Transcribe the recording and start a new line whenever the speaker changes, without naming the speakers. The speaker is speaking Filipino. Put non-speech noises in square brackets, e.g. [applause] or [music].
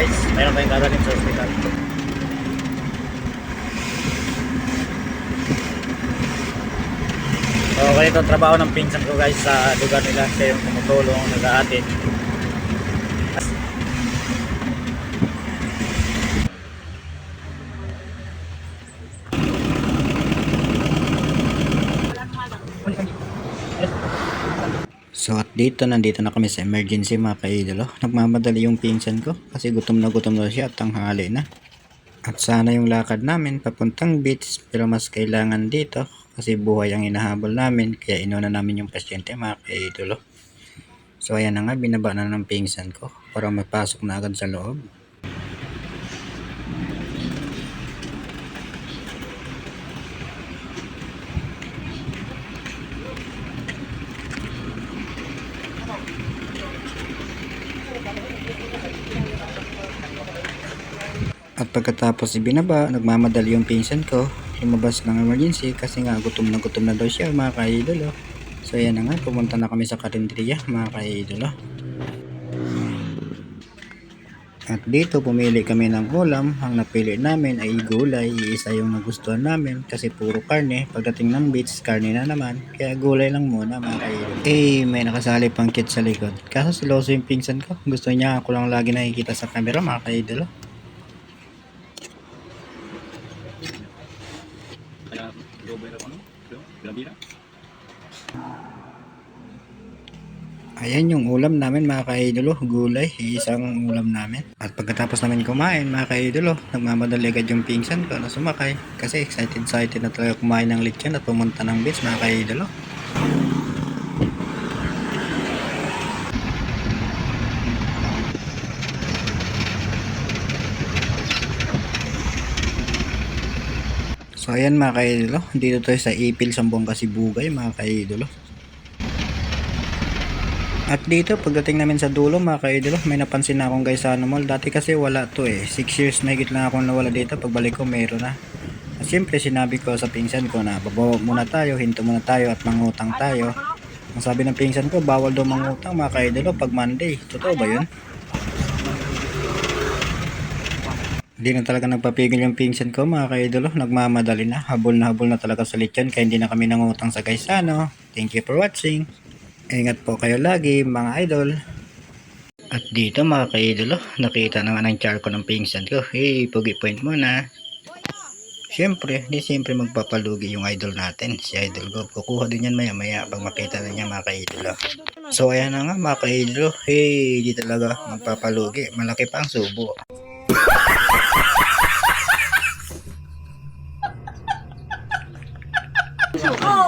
guys. Mayroon tayong dadalhin sa hospital. So, ganito trabaho ng pinsan ko guys sa lugar nila. Siya yung tumutulong, nag-aatid. So at dito, nandito na kami sa emergency mga kaidolo. Nagmamadali yung pinsan ko kasi gutom na gutom na siya at tanghali na. At sana yung lakad namin papuntang beach pero mas kailangan dito kasi buhay ang inahabol namin kaya inuna namin yung pasyente mga kaidolo. So ayan na nga, binaba na ng pinsan ko para mapasok na agad sa loob. At pagkatapos ibinaba, nagmamadali yung pinsan ko. Lumabas ng emergency kasi nga gutom na gutom na daw siya mga kaidolo. So ayan na nga, pumunta na kami sa karinderya mga kaidolo. At dito pumili kami ng ulam. Ang napili namin ay gulay. Isa yung nagustuhan namin kasi puro karne. Pagdating ng beach, karne na naman. Kaya gulay lang muna mga kaidolo. Eh, may nakasali pang kit sa likod. Kaso siloso yung pinsan ko. Gusto niya ako lang lagi nakikita sa camera mga kaidolo. Ayan yung ulam namin mga kaidolo, gulay, isang ulam namin. At pagkatapos namin kumain mga kaidolo, nagmamadali agad yung pinsan ko na sumakay. Kasi excited excited na talaga kumain ng lechon at pumunta ng beach mga kaidolo. So ayan mga kaidolo, dito tayo sa Ipil, Sambong Kasibugay mga kaidolo. At dito, pagdating namin sa dulo mga kaidolo, may napansin na akong guys sa ano. Dati kasi wala to eh. 6 years na higit lang akong nawala dito. Pagbalik ko, meron na. At siyempre, sinabi ko sa pinsan ko na babawa muna tayo, hinto muna tayo at mangutang tayo. Ang sabi ng pinsan ko, bawal daw mangutang mga kaidolo pag Monday. Totoo ba yun? Hindi na talaga nagpapigil yung pinsan ko mga kaidolo. Nagmamadali na. Habol na habol na talaga sa lechon kaya hindi na kami nangutang sa Gaisano. Thank you for watching. Ingat po kayo lagi mga idol. At dito mga kaidolo, nakita naman ang char ko ng pinsan ko. Hey, pugi point muna. Siyempre, di siyempre magpapalugi yung idol natin. Si idol ko, kukuha din yan maya maya pag makita na niya mga kaidolo. So ayan na nga mga kaidolo. Hey, di talaga magpapalugi. Malaki pa ang subo. [laughs] Oh.